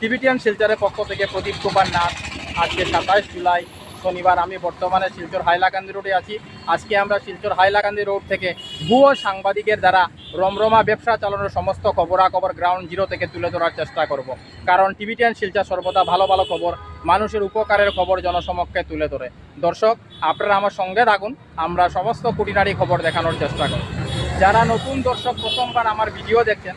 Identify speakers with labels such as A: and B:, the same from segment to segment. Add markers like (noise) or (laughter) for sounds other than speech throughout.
A: Tibetan শিলচরের পক্ষ থেকে প্রদীপ কুমার নাথ, আজকে সাতাইশ জুলাই, শনিবার। আমি বর্তমানে শিলচর হাইলাকান্দি রোডে আছি। আজকে আমরা শিলচর হাইলাকান্দি রোড থেকে ভুয়ো সাংবাদিকের দ্বারা রমরমা ব্যবসা চালানোর সমস্ত খবরাখবর গ্রাউন্ড জিরো থেকে তুলে ধরার চেষ্টা করব। কারণ টিবিটিয়ান শিলচর সর্বদা ভালো ভালো খবর, মানুষের উপকারের খবর জনসমক্ষে তুলে ধরে। দর্শক, আপনারা আমার সঙ্গে থাকুন, আমরা সমস্ত কুটিনারি খবর দেখানোর চেষ্টা করব। যারা নতুন দর্শক, প্রথমবার আমার ভিডিও দেখছেন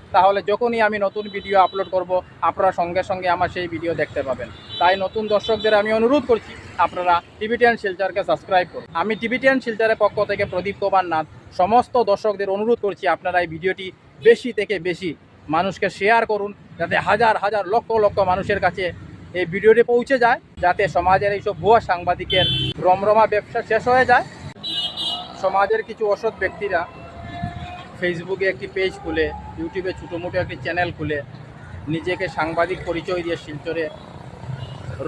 A: তাহলে যখনই আমি নতুন ভিডিও আপলোড করব, আপনারা সঙ্গে সঙ্গে আমার সেই ভিডিও দেখতে পাবেন। তাই নতুন দর্শকদের আমি অনুরোধ করছি, আপনারা টিভিটিয়ান শিলচারকে সাবস্ক্রাইব করুন। আমি টিভিটিয়ান শিলচারের পক্ষ থেকে প্রদীপ কুমার নাথ, সমস্ত দর্শকদের অনুরোধ করছি, আপনারা এই ভিডিওটি বেশি থেকে বেশি মানুষকে শেয়ার করুন, যাতে হাজার হাজার, লক্ষ লক্ষ মানুষের কাছে এই ভিডিওটি পৌঁছে যায়, যাতে সমাজের এইসব ভুয়া সাংবাদিকের রমরমা ব্যবসা শেষ হয়ে যায়। সমাজের কিছু অসৎ ব্যক্তিরা ফেসবুকে একটি পেজ খুলে, ইউটিউবে ছোটো মোটো একটি চ্যানেল খুলে, নিজেকে সাংবাদিক পরিচয় দিয়ে শিলচরে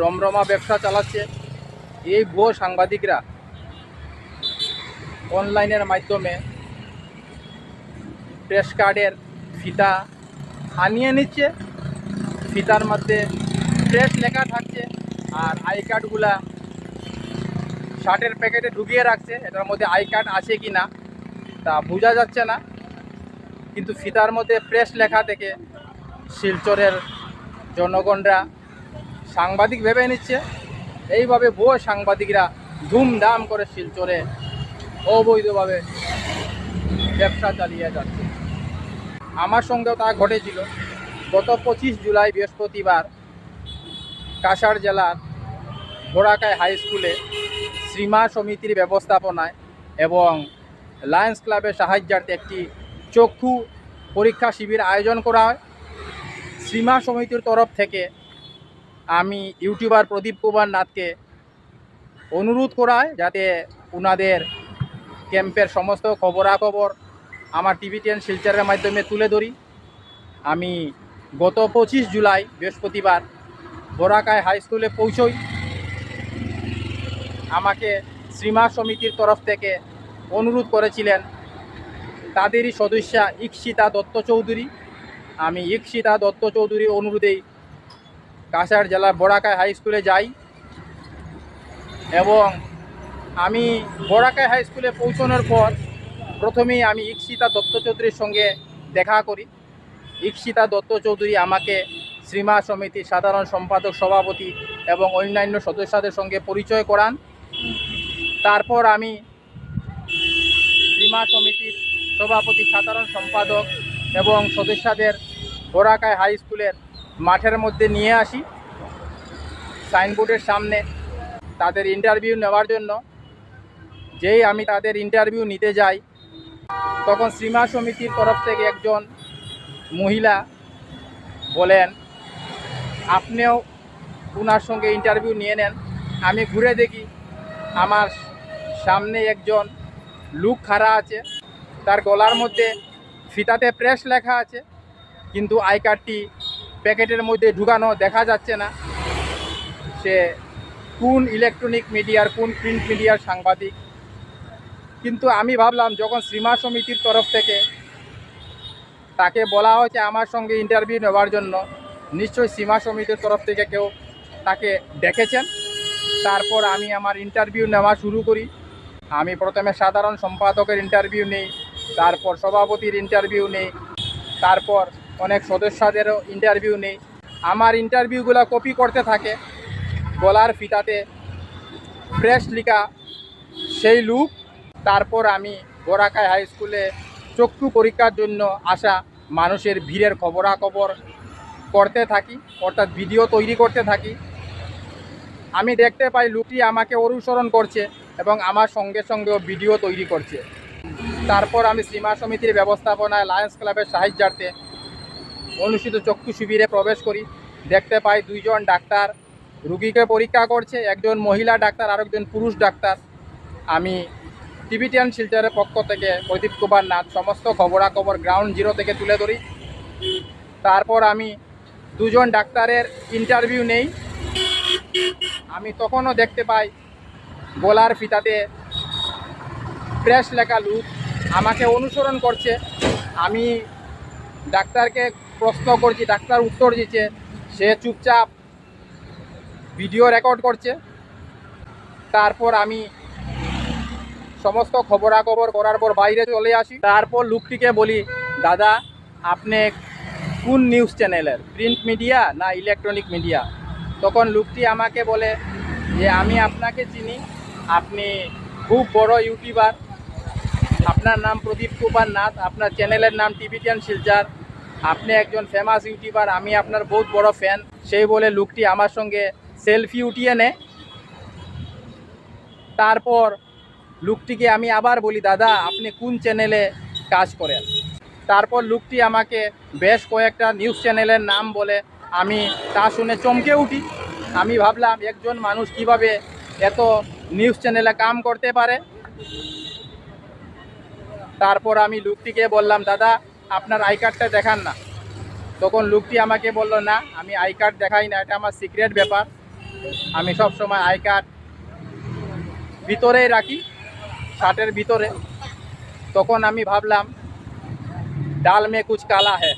A: রমরমা ব্যবসা চালাচ্ছে। এই ভুয়ো সাংবাদিকরা অনলাইনের মাধ্যমে প্রেস কার্ডের ফিতা আনিয়ে নিচ্ছে। ফিতার মধ্যে প্রেস লেখা থাকছে আর আই কার্ডগুলা শার্টের প্যাকেটে ঢুকিয়ে রাখছে। এটার মধ্যে আই কার্ড আছে কি না তা বোঝা যাচ্ছে না। কিন্তু ফিতার মধ্যে প্রেস লেখা থেকে শিলচরের জনগণরা সাংবাদিক ভেবে নিচ্ছে। এইভাবে ভুয়ো সাংবাদিকরা ধুমধাম করে শিলচরে অবৈধভাবে ব্যবসা চালিয়ে যাচ্ছে। আমার সঙ্গেও তা ঘটেছিল। গত পঁচিশ জুলাই বৃহস্পতিবার কাছাড় জেলার ঘোড়াকায় হাই স্কুলে শ্রীমা সমিতির ব্যবস্থাপনায় এবং লায়ন্স ক্লাবের সাহায্যার্থে একটি চক্ষু পরীক্ষা শিবির আয়োজন করা হয়। শ্রীমা সমিতির তরফ থেকে আমি ইউটিউবার প্রদীপ কুমার নাথকে অনুরোধ করা হয় যাতে ওনাদের ক্যাম্পের সমস্ত খবরাখবর আমার টিভি টেন শিলচারের মাধ্যমে তুলে ধরি। আমি গত পঁচিশ জুলাই বৃহস্পতিবার বোরাকায় হাই স্কুলে পৌঁছই। আমাকে শ্রীমা সমিতির তরফ থেকে অনুরোধ করেছিলেন তাদেরই সদস্যা ইক্ষিতা দত্ত চৌধুরী। আমি ইক্ষিতা দত্ত চৌধুরীর অনুরোধেই কাছাড় জেলার বোরাকায় হাই স্কুলে যাই এবং আমি বোরাকায় হাই স্কুলে পৌঁছানোর পর প্রথমেই আমি ইক্ষিতা দত্ত চৌধুরীর সঙ্গে দেখা করি। ইক্ষিতা দত্ত চৌধুরী আমাকে শ্রীমা সমিতির সাধারণ সম্পাদক, সভাপতি এবং অন্যান্য সদস্যদের সঙ্গে পরিচয় করান। তারপর আমি শ্রীমা সমিতির সভাপতি, সাধারণ সম্পাদক এবং সদস্যদের বোরাকায় হাই স্কুলের মাঠের মধ্যে নিয়ে আসি। সাইনবোর্ডের সামনে তাদের ইন্টারভিউ নেওয়ার জন্য। যেই আমি তাদের ইন্টারভিউ নিতে যাই, তখন শ্রীমা সমিতির তরফ থেকে একজন মহিলা বলেন, আপনিও ওনার সঙ্গে ইন্টারভিউ নিয়ে নেন। আমি ঘুরে দেখি, আমার সামনে একজন লুক খাড়া আছে। তার গলার মধ্যে ফিতাতে প্রেস লেখা আছে, কিন্তু আই কার্ডটি প্যাকেটের মধ্যে ঢুকানো দেখা যাচ্ছে না। সে কোন ইলেকট্রনিক মিডিয়ার কোন প্রিন্ট মিডিয়ার সাংবাদিক? কিন্তু আমি ভাবলাম, যখন শ্রীমা সমিতির তরফ থেকে তাকে বলা হয়েছে আমার সঙ্গে ইন্টারভিউ নেওয়ার জন্য, নিশ্চয়ই সীমা সমিতির তরফ থেকে কেউ তাকে ডেকেছেন তারপর আমি আমার ইন্টারভিউ নেওয়া শুরু করি। আমি প্রথমে সাধারণ সম্পাদকের ইন্টারভিউ নেই তারপর সভাপতির ইন্টারভিউ নেই। তারপর অনেক সদস্যদেরও ইন্টারভিউ নেই। আমার ইন্টারভিউগুলো কপি করতে থাকে। গলার ফিতাতে প্রেস লিখা সেই লুক তারপর আমি বোরাকায় হাই স্কুলে চক্ষু পরীক্ষার জন্য আসা মানুষের ভিড়ের খবরাখবর করতে থাকি, অর্থাৎ ভিডিও তৈরি করতে থাকি। আমি দেখতে পাই লুকটি আমাকে অনুসরণ করছে এবং আমার সঙ্গে সঙ্গেও ভিডিও তৈরি করছে। তারপর আমি সীমা সমিতির ব্যবস্থাপনায় লায়ন্স ক্লাবের সাহায্যার্থে অনুষ্ঠিত চক্ষু শিবিরে প্রবেশ করি। দেখতে পাই দুইজন ডাক্তার রুগীকে পরীক্ষা করছে, একজন মহিলা ডাক্তার আর একজন পুরুষ ডাক্তার। আমি টিভিটিয়ান শিল্টারের পক্ষ থেকে প্রদীপ কুমার নাথ, সমস্ত খবরাখবর গ্রাউন্ড জিরো থেকে তুলে ধরি। তারপর আমি দুজন ডাক্তারের ইন্টারভিউ নেই। আমি তখনও দেখতে পাই গলার ফিতাতে প্রেস লেখা লুক আমাকে অনুসরণ করছে। আমি ডাক্তারকে প্রশ্ন করছি, ডাক্তার উত্তর দিচ্ছে। সে চুপচাপ ভিডিও রেকর্ড করছে। তারপর আমি সমস্ত খবরাখবর করার পর বাইরে চলে আসি। তারপর লোকটিকে বলি, দাদা, আপনি কোন নিউজ চ্যানেলের? প্রিন্ট মিডিয়া না ইলেকট্রনিক মিডিয়া? তখন লোকটি আমাকে বলে যে, আমি আপনাকে চিনি। আপনি খুব বড় ইউটিউবার। আপনার নাম প্রদীপ কুমার নাথ, আপনার চ্যানেলের নাম টিভিটিয়ান শিলচার। আপনি একজন ফেমাস ইউটিউবার আমি আপনার বহুত বড় ফ্যান সেই বলে লোকটি আমার সঙ্গে সেলফি উঠিয়ে নেয় তারপর লোকটিকে আমি আবার বলি, দাদা, আপনি কোন চ্যানেলে কাজ করেন? তারপর লোকটি আমাকে বেশ কয়েকটা নিউজ চ্যানেলের নাম বলে। আমি তা শুনে চমকে উঠি। আমি ভাবলাম, একজন মানুষ কীভাবে এত নিউজ চ্যানেলে কাম করতে পারে? তারপর আমি লুকটিকে বললাম, দাদা, আপনার আই কার্ডটা দেখান না। তখন লুকটি আমাকে বলল, না, আমি আই কার্ড দেখাই না, এটা আমার সিক্রেট ব্যাপার। আমি সব সময় আই কার্ড ভিতরেই রাখি, শার্টের ভিতরে। তখন আমি ভাবলাম, ডাল মে কুচ কালা হ্যাঁ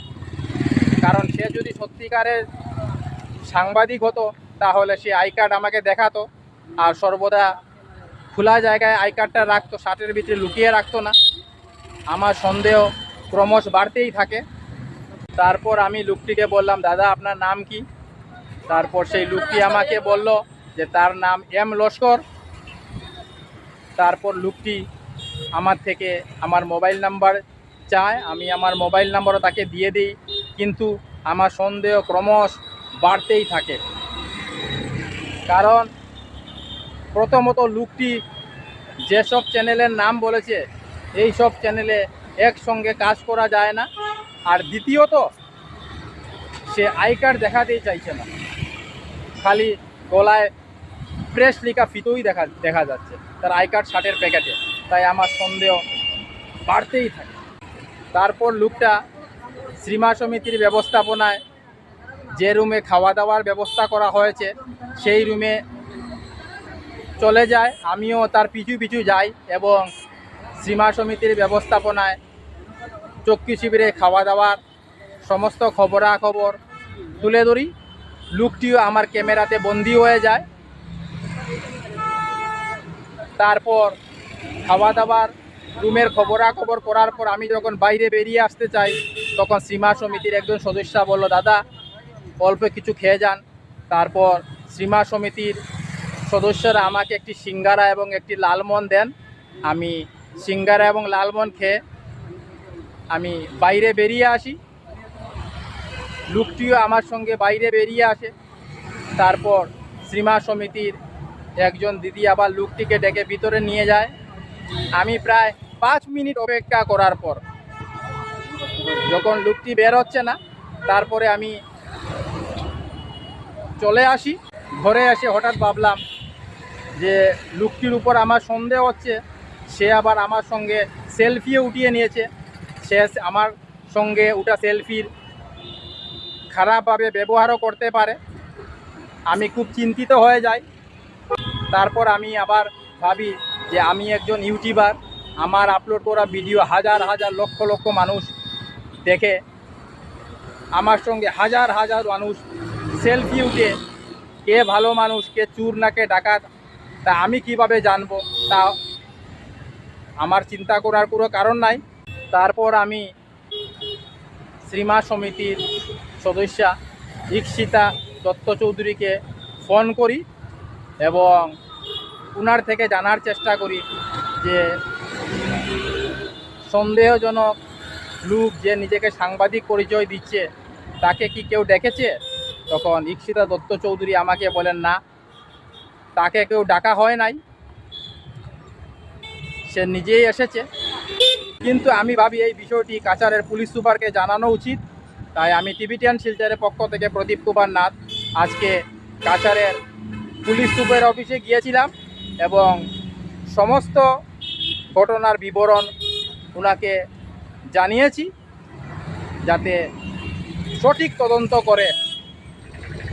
A: কারণ সে যদি সত্যিকারের সাংবাদিক হতো, তাহলে সে আই কার্ড আমাকে দেখাতো। আর সর্বদা খোলা জায়গায় আই কার্ডটা রাখতো, শার্টের ভিতরে লুকিয়ে রাখতো না। আমার সন্দেহ ক্রমশ বাড়তেই থাকে। তারপর আমি লোকটিকে বললাম, দাদা, আপনার নাম কি? তারপর সেই লোকটি আমাকে বলল যে, তার নাম এম লস্কর। তারপর লোকটি আমার থেকে আমার মোবাইল নাম্বার চায়, আমি আমার মোবাইল নাম্বারও তাকে দিয়ে দিই, কিন্তু আমার সন্দেহ ক্রমশ বাড়তেই থাকে। কারণ প্রথমত লোকটি যেসব চ্যানেলের নাম বলেছে এই সব চ্যানেলে একসঙ্গে কাজ করা যায় না। আর দ্বিতীয়ত, সে আই কার্ড দেখাতেই চাইছে না। খালি গলায় প্রেস লেখা ফিতোই দেখা দেখা যাচ্ছে, তার আই কার্ড শার্টের প্যাকেটে তাই আমার সন্দেহ বাড়তেই থাকে। তারপর লোকটা শ্রীমা সমিতির ব্যবস্থাপনায় যে রুমে খাওয়া দাওয়ার ব্যবস্থা করা হয়েছে, সেই রুমে চলে যায়। আমিও তার পিছু পিছু যাই এবং শ্রীমা সমিতির ব্যবস্থাপনায় চক্ষু শিবিরে খাওয়া দাওয়ার সমস্ত খবরাখবর তুলে ধরি। লুকটিও আমার ক্যামেরাতে বন্দি হয়ে যায়। তারপর খাওয়া দাওয়ার রুমের খবরাখবর করার পর আমি যখন বাইরে বেরিয়ে আসতে চাই, তখন সীমা সমিতির একজন সদস্যা বলল, দাদা, অল্প কিছু খেয়ে যান। তারপর সীমা সমিতির সদস্যরা আমাকে একটি সিঙ্গারা এবং একটি লালমন দেন। আমি সিঙ্গারা এবং লালমন খেয়ে আমি বাইরে বেরিয়ে আসি। লোকটিও আমার সঙ্গে বাইরে বেরিয়ে আসে। তারপর শ্রীমা সমিতির একজন দিদি আবার লোকটিকে ডেকে ভিতরে নিয়ে যায়। আমি প্রায় পাঁচ মিনিট অপেক্ষা করার পর যখন লোকটি বের হচ্ছে না, তারপরে আমি চলে আসি। ঘরে এসে হঠাৎ ভাবলাম যে লোকটির উপর আমার সন্দেহ হচ্ছে। সে আবার আমার সঙ্গে সেলফিও উঠিয়ে নিয়েছে। সে আমার সঙ্গে ওটা সেলফির খারাপভাবে ব্যবহারও করতে পারে। আমি খুব চিন্তিত হয়ে যাই। তারপর আমি আবার ভাবি যে আমি একজন ইউটিউবার, আমার আপলোড করা ভিডিও হাজার হাজার লক্ষ লক্ষ মানুষ দেখে, আমার সঙ্গে হাজার হাজার মানুষ সেলফি উঠে, কে ভালো মানুষ, কে চুর না, কে ডাকাত, তা আমি কীভাবে জানব? তা আমার চিন্তা করার কোনো কারণ নাই। তারপর আমি শ্রীমা সমিতির সদস্যা ইক্ষিতা দত্ত চৌধুরীকে ফোন করি এবং উনার থেকে জানার চেষ্টা করি যে সন্দেহজনক লোক যে নিজেকে সাংবাদিক পরিচয় দিচ্ছে, তাকে কি কেউ ডেকেছে? তখন ইক্ষিতা দত্ত চৌধুরী আমাকে বলেন, না, তাকে কেউ ডাকা হয় নাই। সে নিজেই এসেছে। কিন্তু আমি ভাবি এই বিষয়টি কাছাড়ের পুলিশ সুপারকে জানানো উচিত। তাই আমি টিভিটিয়ান শিলচরের পক্ষ থেকে প্রদীপ কুমার নাথ আজকে কাছাড়ের পুলিশ সুপার অফিসে গিয়েছিলাম এবং সমস্ত ঘটনার বিবরণ ওনাকে জানিয়েছি যাতে সঠিক তদন্ত করে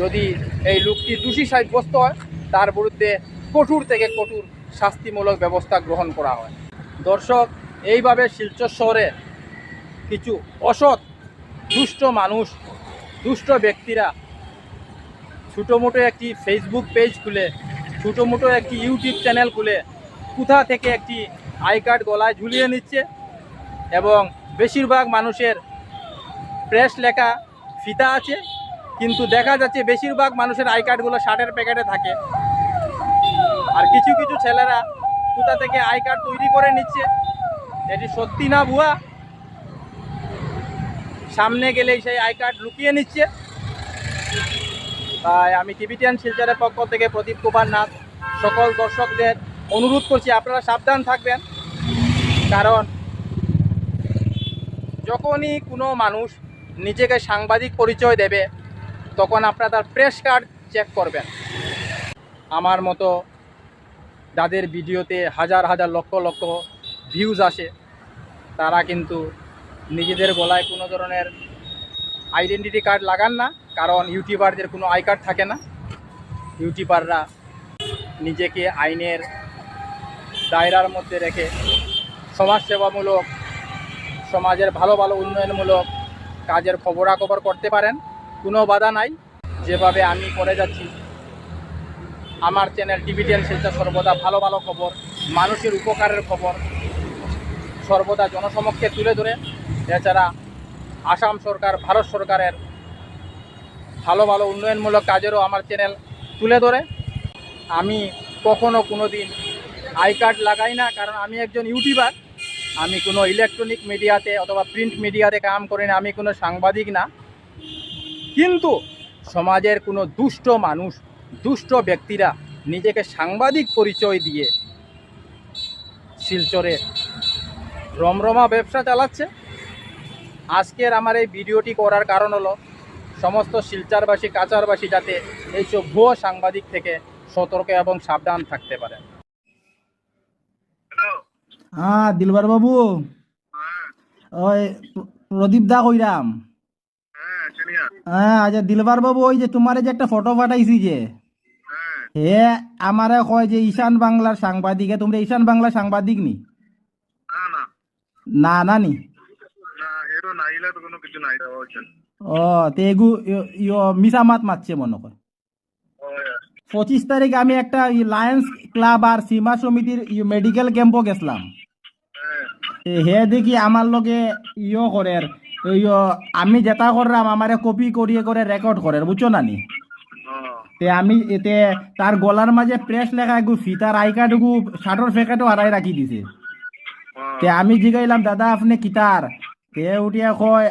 A: যদি এই লোকটি দোষী সাব্যস্ত হয়, তার বিরুদ্ধে কঠোর থেকে কঠোর শাস্তিমূলক ব্যবস্থা গ্রহণ করা হয়। দর্শক, এইভাবে শিলচর শহরে কিছু অসৎ, দুষ্ট মানুষ, দুষ্ট ব্যক্তিরা ছোটো মোটো একটি ফেসবুক পেজ খুলে ছোটো মোটো একটি ইউটিউব চ্যানেল খুলে, কোথা থেকে একটি আই কার্ড গলায় ঝুলিয়ে নিচ্ছে এবং বেশিরভাগ মানুষের প্রেস লেখা ফিতা আছে, কিন্তু দেখা যাচ্ছে বেশিরভাগ মানুষের আই কার্ডগুলো শার্টের প্যাকেটে থাকে। আর কিছু কিছু ছেলেরা কোথা থেকে আই কার্ড তৈরি করে নিচ্ছে, এটি সত্যি না ভুয়া? সামনে গেলেই সেই আই কার্ড লুকিয়ে নিচ্ছে। তাই আমি টিভিটিয়ান শিলচরের পক্ষ থেকে প্রদীপ কুমার নাথ, সকল দর্শকদের অনুরোধ করছি, আপনারা সাবধান থাকবেন। কারণ যখনই কোনো মানুষ নিজেকে সাংবাদিক পরিচয় দেবে, তখন আপনারা তার প্রেস কার্ড চেক করবেন। আমার মতো যাদের ভিডিওতে হাজার হাজার লক্ষ লক্ষ ভিউজ আসে। তারা কিন্তু নিজেদের গলায় কোনো ধরনের আইডেন্টিটি কার্ড লাগান না, কারণ ইউটিউবারদের কোনো আই কার্ড থাকে না। ইউটিউবাররা নিজেকে আইনের দায়রার মধ্যে রেখে সমাজসেবামূলক, সমাজের ভালো ভালো উন্নয়নমূলক কাজের খবরাখবর করতে পারেন। কোনো বাধা নাই। যেভাবে আমি করে যাচ্ছি আমার চ্যানেল টিভি টেন শিলচর সর্বদা ভালো ভালো খবর, মানুষের উপকারের খবর সর্বদা জনসমক্ষে তুলে ধরে। এছাড়া আসাম সরকার, ভারত সরকারের ভালো ভালো উন্নয়নমূলক কাজেরও আমার চ্যানেল তুলে ধরে। আমি কখনো কোনো দিন আই কার্ড লাগাই না, কারণ আমি একজন ইউটিউবার। আমি কোনো ইলেকট্রনিক মিডিয়াতে অথবা প্রিন্ট মিডিয়াতে কাম করি না, আমি কোনো সাংবাদিক না। কিন্তু সমাজের কোনো দুষ্ট মানুষ দুষ্ট ব্যক্তিরা নিজেকে সাংবাদিক পরিচয় দিয়ে শিলচরে রমরমা ব্যবসা চালাচ্ছে। আজকের আমার এই ভিডিওটি করার কারণ হলো সমস্ত শিলচারবাসী কাচারবাসী যাতে এইসব ভুয়ো সাংবাদিক থেকে সতর্ক এবং সাবধান থাকতে পারে।
B: হ্যাঁ দিলবার বাবু। ওই প্রদীপ দা কইরাম। হ্যাঁ আচ্ছা দিলবার বাবু ওই যে তোমার যে একটা ফটো পাঠাইছি যে। হে আমারে কয় যে ঈশান বাংলার সাংবাদিক। তোমরা ঈশান বাংলার সাংবাদিক নি?
C: না না।
B: না ও তে এগু ইয়- ইয় মিশা মাত মারছে মনে কর। পঁচিশ তারিখ আমি একটা লায়ন্স ক্লাব আর সীমা সমিতির মেডিকেল ক্যাম্পও গেছিলাম। হে দেখি আমার লগে ইয় করে আমি যেটা করলাম আমারে কপি করিয়ে করে রেকর্ড করে বুঝছ না নি? তে আমি এতে তার গলার মাঝে প্রেস লেখা এগু ফিতার আই কার্ড এগু শার্টর প্যাকেটও হারাই রাখি দিছে। তে আমি জিগাইলাম, দাদা, আপনি কিতার তে উঠিয়া কয়,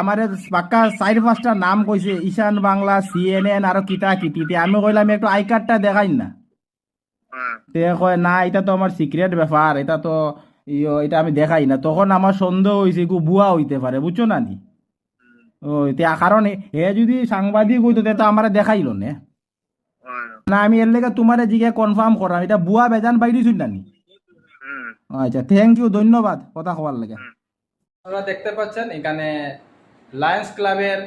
B: আমারে পাক্কা চার পাঁচটা নাম কইছে, ঈশান বাংলা সিএনএন আর কিতা কিটি তে আমি কইলাম, একটু আই কার্ডটা দেখাই না। তে কয়, না, এটা তো আমার সিক্রেট ব্যাপার, এটা তো ইয়ো, এটা আমি দেখাই না। তখন আমার সন্দেহ হয়েছে গু বুয়া হইতে পারে, বুঝছ না নি ও কারণ হে যদি সাংবাদিক হইতো, তে তো আমার দেখাইল নে। না আমি এর লেগে তোমারে জিগে কনফার্ম করাম। এটা বুয়া বেজান বাইরিছুন না নি আচ্ছা থ্যাংক ইউ ধন্যবাদ কথা কবার লাগে।
A: আপনারা দেখতে পাচ্ছেন এখানে লায়ন্স ক্লাবের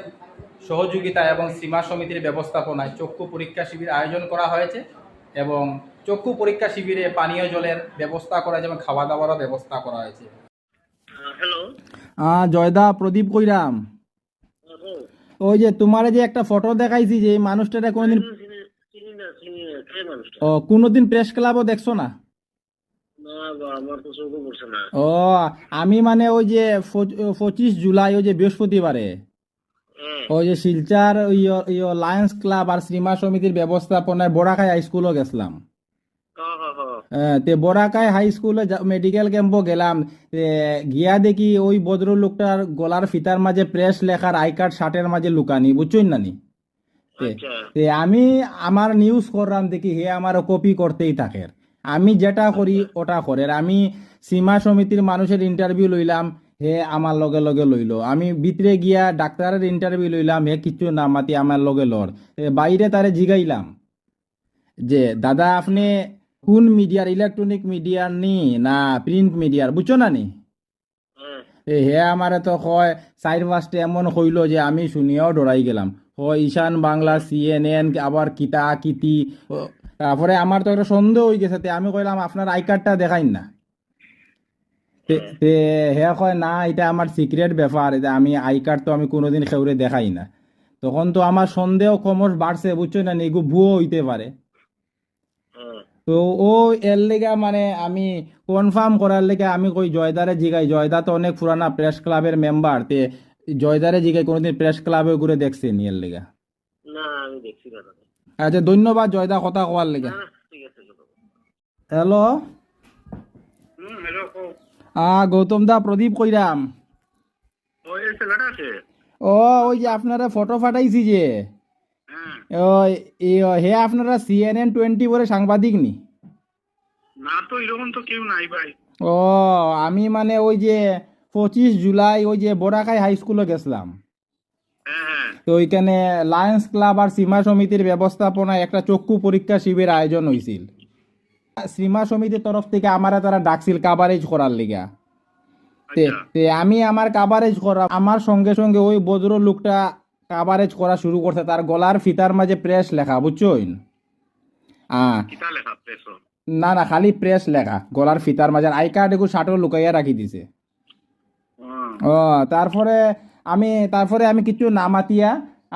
A: সহযোগিতা এবং সীমা সমিতির ব্যবস্থাপনায় চক্ষু পরীক্ষা শিবির আয়োজন করা হয়েছে এবং চক্ষু পরীক্ষা শিবিরে পানীয় জলের ব্যবস্থা করা হয়েছে এবং খাওয়া দাওয়ারও ব্যবস্থা করা হয়েছে।
C: হ্যালো
B: আহ জয়দা প্রদীপ কইরাম। ওই যে তোমারে যে একটা ফটো দেখাইছি যে এই মানুষটারে কোনোদিন
C: চিনি না চিনি না কে মানুষটা
B: ও কোনোদিন প্রেস ক্লাবও দেখছ না? ও আমি মানে ওই যে পঁচিশ জুলাই ওই যে বৃহস্পতিবারে।
C: হ্যাঁ।
B: ওই যে শিলচার লায়ন্স ক্লাব আর শ্রীমা সমিতির ব্যবস্থাপনায় বোরাখাই হাই স্কুলও গেছিলাম।
C: হ্যাঁ
B: তে বোরাকাই হাই স্কুলে মেডিকেল ক্যাম্পও গেলাম। গিয়া দেখি ওই ভদ্রলোকটার গলার ফিতার মাঝে প্রেস লেখার আই কার্ড শার্টের মাঝে লুকানি বুঝছই না? নি তে
C: আচ্ছা
B: আমি আমার নিউজ করলাম দেখি হে আমার কপি করতেই থাকে। আমি যেটা করি ওটা করে। আমি সীমা সমিতির মানুষের ইন্টারভিউ লইলাম হে আমার লগে লগে লইলো। আমি ভিতরে গিয়া ডাক্তারের ইন্টারভিউ লইলাম হে কিছু না মাতি আমার লগে এ বাইরে তারে জিগাইলাম যে দাদা আপনি কোন মিডিয়ার ইলেকট্রনিক মিডিয়ার নি? না প্রিন্ট মিডিয়ার বুঝছ না নি?
C: হ্যাঁ
B: হে আমারে তো কয় চার পাঁচটা এমন হইল যে আমি শুনিয়াও ডরাই গেলাম। হয় ঈশান বাংলা সিএনএন আবার কিতা কিতি তারপরে আমার তো একটা সন্দেহ হয়ে গেছে আমি কইলাম আপনার আই কার্ডটা দেখাইন না। তে- তে হে কয় না এটা আমার সিক্রেট ব্যাপার এটা আমি আই কার্ড তো আমি কোনোদিন খেউরে দেখাই না। তখন তো আমার সন্দেহ ক্রমশ বাড়ছে বুঝছ না এগু ভুয়ো হইতে পারে।
C: হ্যাঁ।
B: তো ও এর লেগা মানে আমি কনফার্ম করার লেগে আমি কই জয়দারে জিগাই। জয়দা তো অনেক পুরানা প্রেস ক্লাবের মেম্বার তে জয়দারে জিগাই কোনোদিন প্রেস ক্লাবে ঘুরে দেখছে নি এর লেগা।
C: না আমি দেখছি না
B: আচ্ছা ধন্যবাদ জয়দা কথা কওয়ার লেগে।
C: হ্যাঁ ঠিক আছে
B: হ্যালো?
C: হুম হ্যালো
B: আ গৌতম দা প্রদীপ কইরাম। ও ওই যে আপনারা ফটো ফাটাইছি যে।
C: হ্যাঁ।
B: ওই ই- হে আপনারা সিএনএন টোয়েন্টি বলে সাংবাদিক নি?
C: না তো এরকম তো কেউ নাই ভাই।
B: ও আমি মানে ওই যে পঁচিশ জুলাই ওই যে বোরাকাই হাই স্কুলে গেছিলাম।
C: হ্যাঁ হ্যাঁ।
B: তো ওইখানে লায়ন্স ক্লাব আর সীমা সমিতির ব্যবস্থাপনায় একটা চক্ষু পরীক্ষা শিবির আয়োজন হয়েছিল সীমা সমিতির তরফ থেকে আমারা তারা ডাকছিল কাভারেজ করার লিগা। তে
C: আচ্ছা।
B: আমি আমার কাভারেজ করা আমার সঙ্গে সঙ্গে ওই বজ্র লোকটা কাভারেজ করা শুরু করছে তার গলার ফিতার মাঝে প্রেস লেখা
C: পেছো
B: না না খালি প্রেস লেখা। গলার ফিতার মাঝে আই কার্ড একটু শার্টও লুকাইয়া রাখি দিছে। ও তারপরে আমি তারপরে আমি কিছু নামাতিয়া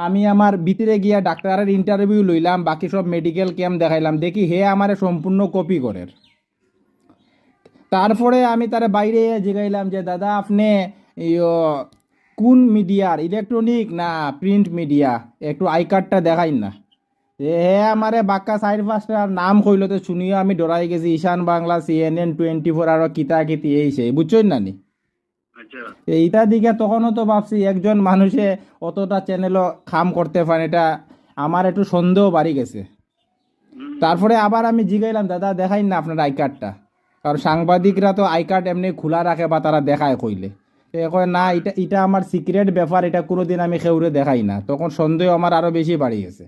B: আমি আমার ভিতরে গিয়া ডাক্তারের ইন্টারভিউ লইলাম বাকি সব মেডিকেল ক্যাম্প দেখাইলাম দেখি হে আমারে সম্পূর্ণ কপি করের তারপরে আমি তার বাইরে জিগাইলাম যে দাদা আপনি ইয়ো কোন মিডিয়ার ইলেকট্রনিক না প্রিন্ট মিডিয়া একটু আই কার্ডটা দেখাইন না। এ হে আমারে বাক্কা চার পাঁচটা নাম কইল তো শুনিও আমি ডরাই গেছি। Ishan Bangla CNN twenty four আরও কিতা কিতি এই সেই বুঝছই না নি
C: আচ্ছা।
B: এইটা দিকে তখনও তো ভাবছি একজন মানুষে অতটা চ্যানেলও খাম করতে পারে এটা আমার একটু সন্দেহ বাড়ি গেছে। তারপরে আবার আমি জিগাইলাম দাদা দেখাই না আপনার আই কার্ডটা কারণ সাংবাদিকরা তো আই কার্ড এমনি খোলা রাখে বা তারা দেখায় কইলে। কয় না এটা এটা আমার সিক্রেট ব্যাপার এটা কোনোদিন আমি খেউরে দেখাই না। তখন সন্দেহ আমার আরও বেশি বাড়ি গেছে।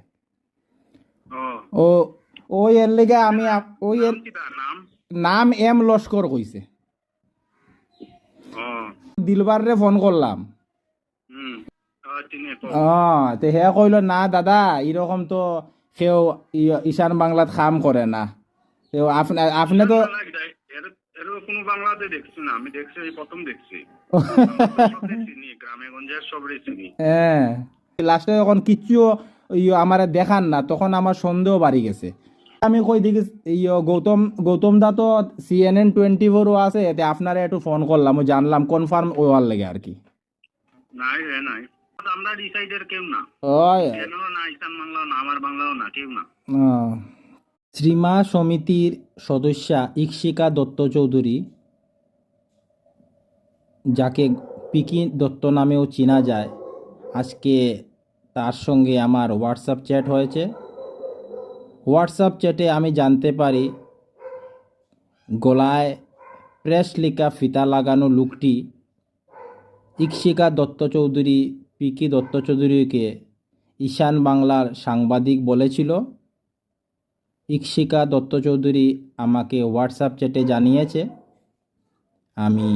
C: ও
B: ওই এর লেগে আমি ওই এর
C: নাম
B: এম লস্কর কইছে। দিলবারে ফোন করলাম।
C: তো
B: হে কইল না দাদা এরকম তো কেউ ঈশান বাংলাত কাম করে না। তো আপনি আপনি তো
C: না, এটা- এর- এর কোনো বাংলাতে দেখছি না আমি দেখছি এই প্রথম দেখছি। (laughs) গ্রামে গঞ্জের সবই চিনি।
B: হ্যাঁ। লাস্টে যখন কিচ্ছু ইয়ে আমার দেখান না তখন আমার সন্দেহ বাড়ি গেছে। আমি কই দেখি ইয়ে গৌতম গৌতম দা তো সিএনএন টোয়েন্টি ফোরও আছে এতে আপনারা একটু ফোন করলাম ও জানলাম কনফার্ম ওয়ার লেগে আর কি।
C: নাই রে নাই। আমরা ডিসাইডের কেউ না।
B: ওই।
C: না ইসান বাংলাও না আমার বাংলাও না কেউ না।
B: শ্রীমা সমিতির সদস্যা ইকশিকা দত্ত চৌধুরী যাকে পিকি দত্ত নামেও চেনা যায় আজকে তার সঙ্গে আমার হোয়াটসঅ্যাপ চ্যাট হয়েছে। হোয়াটসঅ্যাপ চ্যাটে আমি জানতে পারি, গলায় প্রেস লিখা ফিতা লাগানো লোকটি ইকশিকা দত্ত চৌধুরী পিকি দত্ত চৌধুরীকে ঈশান বাংলার সাংবাদিক বলেছিল। ইকশিকা দত্ত চৌধুরী আমাকে হোয়াটসঅ্যাপ চ্যাটে জানিয়েছে। আমি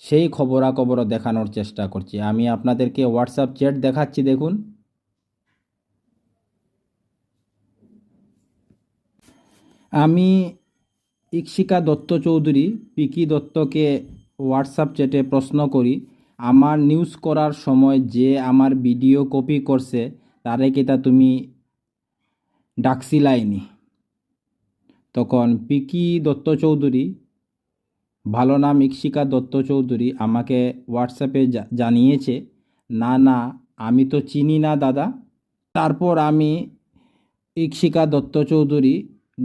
B: সেই খবরাখবর দেখানোর চেষ্টা করছি। আমি আপনাদেরকে হোয়াটসঅ্যাপ চ্যাট দেখাচ্ছি, দেখুন। আমি ইকশিকা দত্ত চৌধুরী পিকি দত্তকে হোয়াটসঅ্যাপ চ্যাটে প্রশ্ন করি, আমার নিউজ করার সময় যে আমার ভিডিও কপি করছে, তারে কিতা তুমি ডাকছিলাইনি? তখন পিকি দত্ত চৌধুরী ভালো নাম ইকশিকা দত্ত চৌধুরী আমাকে হোয়াটসঅ্যাপে জানিয়েছে, না না, আমি তো চিনি না, দাদা। তারপর আমি ইকশিকা দত্ত চৌধুরী,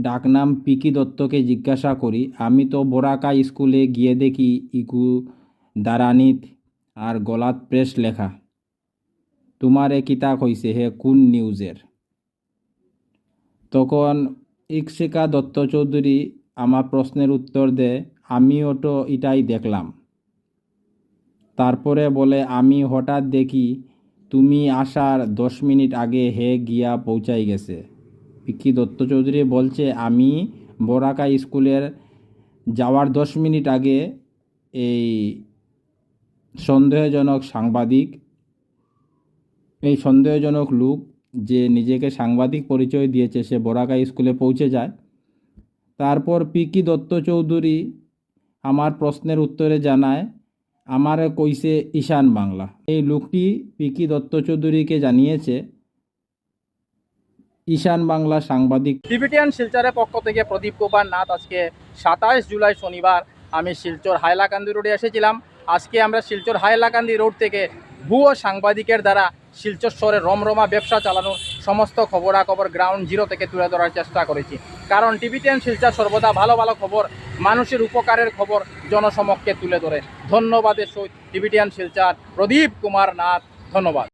B: ডাকনাম পিকি দত্তকে জিজ্ঞাসা করি, আমি তো বোরাকা স্কুলে গিয়ে দেখি ইকু দারানিত আর গলাত প্রেস লেখা। তোমারে কিতা কইছে হে কোন নিউজের? তখন ইকশিকা দত্ত চৌধুরী আমার প্রশ্নের উত্তর দেয় আমিও তো এটাই দেখলাম। তারপরে বলে, আমি হঠাৎ দেখি তুমি আসার দশ মিনিট আগে হে গিয়া পৌঁছাই গেছে। পিকি দত্ত চৌধুরী বলছে, আমি বরাকা স্কুলের যাওয়ার দশ মিনিট আগে এই সন্দেহজনক সাংবাদিক, এই সন্দেহজনক লোক যে নিজেকে সাংবাদিক পরিচয় দিয়েছে, সে বরাকা স্কুলে পৌঁছে যায়। তারপর পিকি দত্ত চৌধুরী আমার প্রশ্নের উত্তরে জানায়, আমার কইছে ঈশান বাংলা। এই লোকটি পিকি দত্ত চৌধুরীকে জানিয়েছে, ঈশান বাংলা সাংবাদিক।
A: টিবিটিয়ান শিলচরের পক্ষ থেকে প্রদীপ কুমার নাথ আজকে সাতাশ জুলাই শনিবার আমি শিলচর হাইলাকান্দি রোডে এসেছিলাম। আজকে আমরা শিলচর হাইলাকান্দি রোড থেকে ভুয়ো সাংবাদিকের দ্বারা শিলচর শহরে রমরমা ব্যবসা চালানোর সমস্ত খবরাখবর গ্রাউন্ড জিরো থেকে তুলে ধরার চেষ্টা করেছি। কারণ টিভিটিয়ান শিলচর সর্বদা ভালো ভালো খবর, মানুষের উপকারের খবর জনসমক্ষে তুলে ধরে। ধন্যবাদের সহিত টিভিটিয়ান শিলচার, প্রদীপ কুমার নাথ, ধন্যবাদ।